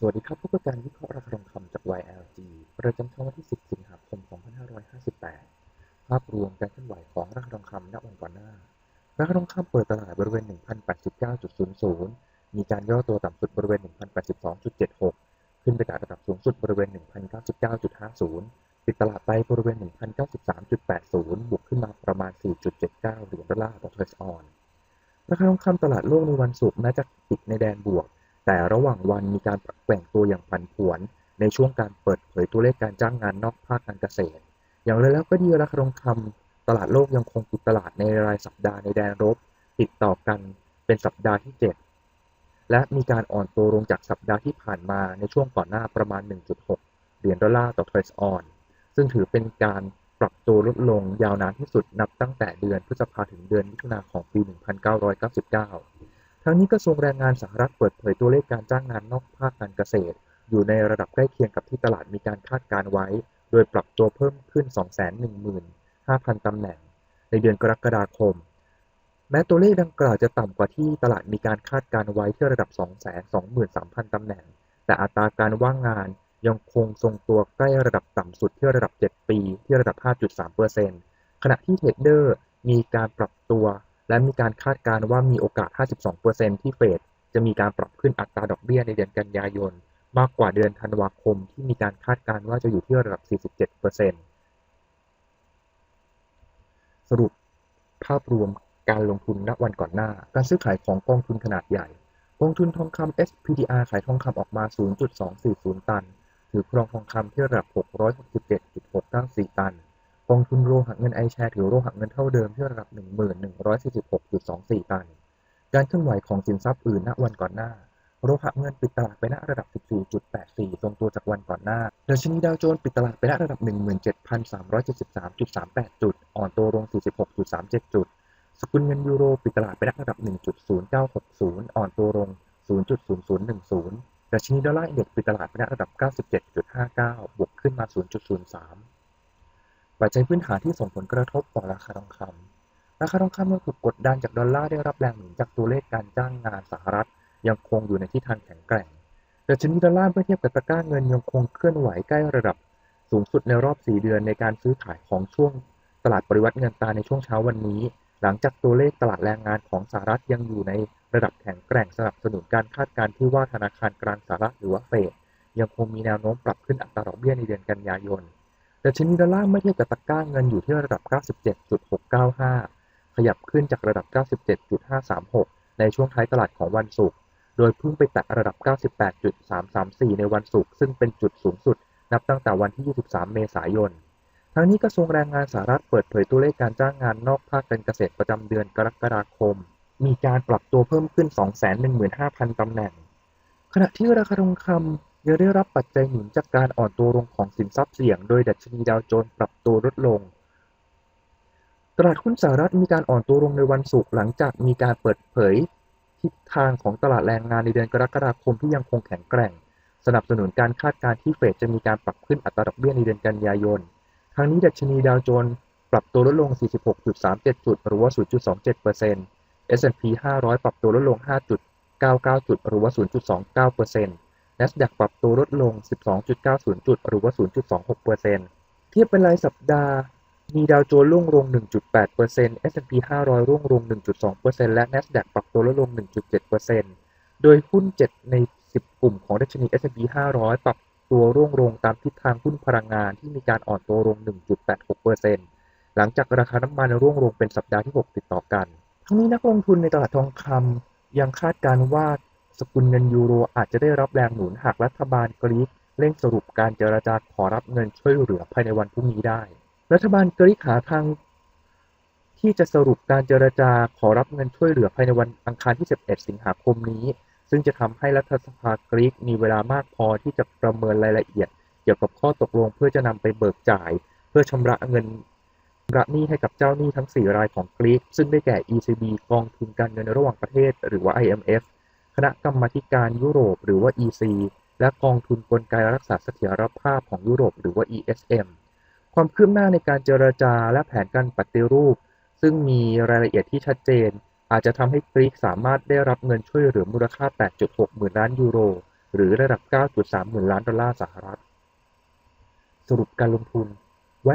สวัสดีครับพบกับการวิเคราะห์ราคาทองคำจาก YLG ประจำช่วงวันที่ 10 สิงหาคม 2558 ภาพรวมการเคลื่อนไหวของราคาทองคำณวันก่อนหน้า ราคาทองคำเปิดตลาดบริเวณ 1,089.00 มีการย่อตัวต่ำสุดบริเวณ 1,082.76 ขึ้นไปแตะระดับสูงสุดบริเวณ 1,099.50 ปิดตลาดไปบริเวณ 1,093.80 บวกขึ้นมาประมาณ 4.79 เหรียญดอลลาร์ต่อเทรซออน ราคาทองคำตลาดโลกในวันศุกร์แม้จะปิดในแดนบวก แต่ระหว่างวันมีการแกว่งตัวอย่างผันผวน ในช่วงการเปิดเผยตัวเลขการจ้างงานนอกภาคการเกษตร อย่างไรแล้วก็ดีราคาทองคำตลาดโลกยังคงปิดตลาดในรายสัปดาห์ในแดนลบติดต่อกันเป็นสัปดาห์ที่ 7 และมีการอ่อนตัวลงจากสัปดาห์ที่ผ่านมาในช่วงก่อนหน้าประมาณ 1.6 เหรียญดอลลาร์ต่อเทรซออน ซึ่งถือเป็นการปรับตัวลดลงยาวนานที่สุดนับตั้งแต่เดือนพฤษภาถึงเดือนมิถุนาของปี 1999 ทั้งนี้กระทรวงแรงงานสหรัฐเปิดเผยตัวเลขการจ้างงานนอกภาคการเกษตร อยู่ในระดับใกล้เคียงกับที่ตลาดมีการคาดการไว้ โดยปรับตัวเพิ่มขึ้น 215,000 ตำแหน่ง ในเดือนกรกฎาคม แม้ตัวเลขดังกล่าวจะต่ำกว่าที่ตลาดมีการคาดการไว้ที่ระดับ 223,000 ตำแหน่ง แต่อัตราการว่างงานยังคงทรงตัวใกล้ระดับต่ำสุดที่ระดับ 7 ปี ที่ระดับ 5.3%ขณะที่เทรดเดอร์มีการปรับตัว และมีการคาดการณ์ว่ามีโอกาส 52%ที่เฟดจะมีการปรับขึ้นอัตราดอกเบี้ยในเดือนกันยายน มากกว่าเดือนธันวาคมที่มีการคาดการณ์ว่าจะอยู่ที่ระดับ 47%สรุปภาพรวมการลงทุนณวันก่อนหน้า การซื้อขายของกองทุนขนาดใหญ่ กองทุนทองคำ SPDR ขายทองคำออกมา 0.240 ตัน ถือครองทองคำที่ระดับ 667.694 ตัน กองทุนโลหะเงินไอแชร์ถือโลหะเงินเท่าเดิมที่ระดับ1146.24 ตัน การเคลื่อนไหวของสินทรัพย์อื่นณวันก่อนหน้าโลหะเงินปิดตลาดไปณระดับ 14.84 ทรงตัวจากวันก่อนหน้าดัชนีดาวโจนส์ปิดตลาดไปณระดับ 17,373.38 จุด อ่อนตัวลง 46.37 จุด สกุลเงินยูโรปิดตลาดไปณระดับ 1.0960 อ่อนตัวลง 0.0010ดัชนีดอลลาร์อินเด็กซ์ปิดตลาดไปณระดับ 97.59 บวกขึ้นมา 0.03 ปัจจัยพื้นฐานที่ส่งผลกระทบต่อราคาทองคำราคาทองคำยังถูกกดดันจากดอลลาร์ได้รับแรงหนุนจากตัวเลขการจ้างงานสหรัฐ ยังคงอยู่ในทิศทางแข็งแกร่งแต่ชนิดดอลลาร์เมื่อเทียบกับตะกร้าเงินยังคงเคลื่อนไหวใกล้ระดับสูงสุดในรอบ 4 เดือนในการซื้อขายของช่วงตลาดปริวัติเงินตาในช่วงเช้าวันนี้ หลังจากตัวเลขตลาดแรงงานของสหรัฐยังอยู่ในระดับแข็งแกร่งสนับสนุนการคาดการณ์ที่ว่าธนาคารกลางสหรัฐหรือว่าเฟดยังคงมีแนวโน้มปรับขึ้นอัตราดอกเบี้ยในเดือนกันยายน ดัชนีดอลลาร์เมื่อเทียบกับตะกร้าเงินอยู่ที่ระดับ 97.695 ขยับขึ้นจากระดับ 97.536 ในช่วงท้ายตลาดของวันศุกร์ โดยพุ่งไปแตะระดับ 98.334 ในวันศุกร์ซึ่งเป็นจุดสูงสุด นับตั้งแต่วันที่ 23 เมษายน ทั้งนี้กระทรวงแรงงานสหรัฐเปิดเผยตัวเลขการจ้างงานนอกภาคการเกษตรประจำเดือนกรกฎาคม มีการปรับตัวเพิ่มขึ้น 215,000 ตำแหน่ง ขณะที่ราคาทองคำ ยังได้รับปัจจัยหนุนจากการอ่อนตัวลงของสินทรัพย์เสี่ยง โดยดัชนีดาวโจนส์ปรับตัวลดลง ตลาดหุ้นสหรัฐมีการอ่อนตัวลงในวันศุกร์หลังจากมีการเปิดเผยทิศทางของตลาดแรงงานในเดือนกรกฎาคมที่ยังคงแข็งแกร่ง สนับสนุนการคาดการณ์ที่เฟดจะมีการปรับขึ้นอัตราดอกเบี้ยในเดือนกันยายน ทั้งนี้ดัชนีดาวโจนส์ปรับตัวลดลง 46.37 จุด หรือว่า 0.27% S&P 500 ปรับตัวลดลง 5.99 จุด หรือว่า 0.29% NASDAQ ปรับตัวลดลง 12.90 จุด หรือว่า 0.26%เทียบเป็นรายสัปดาห์ มีดาวโจนส์ร่วงลง 1.8% S&P 500 ร่วงลง 1.2%และ NASDAQ ปรับตัวลดลง 1.7%โดยหุ้น 7 ใน 10 กลุ่มของดัชนี S&P 500 ปรับตัวร่วงลงตามทิศทางหุ้นพลังงานที่มีการอ่อนตัวลง 1.86%หลังจากราคาน้ำมันร่วงลงเป็นสัปดาห์ที่ 6 ติดต่อกัน ทั้งนี้นักลงทุนในตลาดทองคำยังคาดการว่า สกุลเงินยูโรอาจจะได้รับแรงหนุนหากรัฐบาลกรีกเร่งสรุปการเจรจาขอรับเงินช่วยเหลือภายในวันพรุ่งนี้ได้ รัฐบาลกรีกหาทางที่จะสรุปการเจรจาขอรับเงินช่วยเหลือภายในวันอังคารที่ 11 สิงหาคมนี้ ซึ่งจะทำให้รัฐสภากรีกมีเวลามากพอที่จะประเมินรายละเอียด เกี่ยวกับข้อตกลงเพื่อจะนำไปเบิกจ่าย เพื่อชำระเงินระหนี้ให้กับเจ้าหนี้ทั้ง 4 รายของกรีก ซึ่งได้แก่ ECB กองทุนการเงินระหว่างประเทศ หรือว่า IMF คณะกรรมาการยุโรปหรือว่า EC และกองทุนกลไกรักษาเสถียรภาพของยุโรปหรือว่า ESM ความคืบหน้าในการเจรจาและแผนการปฏิรูป ซึ่งมีรายละเอียดที่ชัดเจน อาจจะทำให้กรีกสามารถได้รับเงินช่วยเหลือมูลค่า 8.6 หมื่นล้านยูโร หรือระดับ 9.3 หมื่นล้านดอลลาร์สหรัฐ สรุปการลงทุน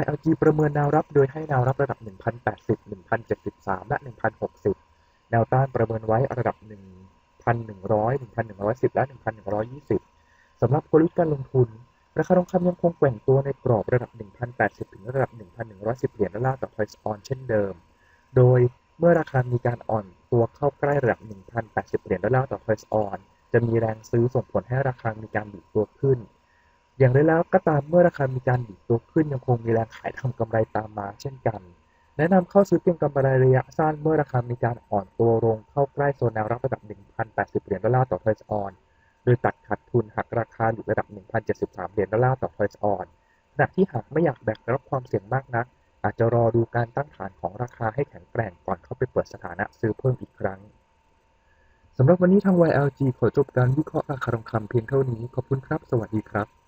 YLG ประเมินแนวรับโดยให้แนวรับระดับ 1,080 1,073 และ 1,060 แนวต้านประเมินไว้ระดับ 1,100 1,110 และ 1,120 สำหรับกลยุทธ์การลงทุน ราคาทองคำยังคงแกว่งตัวในกรอบระดับ 1,080 ถึงระดับ 1,110 เหรียญดอลลาร์ต่อทอยส์ออนเช่นเดิม โดยเมื่อราคามีการอ่อนตัวเข้าใกล้ระดับ 1,080 เหรียญดอลลาร์ต่อทอยส์ออน จะมีแรงซื้อส่งผลให้ราคามีการบีบตัวขึ้น อย่างไรแล้วก็ตามเมื่อราคามีการบีบตัวขึ้นยังคงมีแรงขายทำกำไรตามมาเช่นกัน แนะนำเข้าซื้อเก็งกำไรระยะสั้นเมื่อราคามีการอ่อนตัวลงเข้าใกล้โซนแนวรับระดับ 1,080 เหรียญดอลลาร์ต่อทอยส์ออน โดยตัดขาดทุนหากราคาหลุดระดับ 1,073 เหรียญดอลลาร์ต่อทอยส์ออน ขณะที่หากไม่อยากแบกรับความเสี่ยงมากนัก อาจจะรอดูการตั้งฐานของราคาให้แข็งแกร่งก่อนเข้าไปเปิดสถานะซื้อเพิ่มอีกครั้งสำหรับวันนี้ทาง YLG ขอจบการวิเคราะห์ราคาทองคำเพียงเท่านี้ ขอบคุณครับ สวัสดีครับ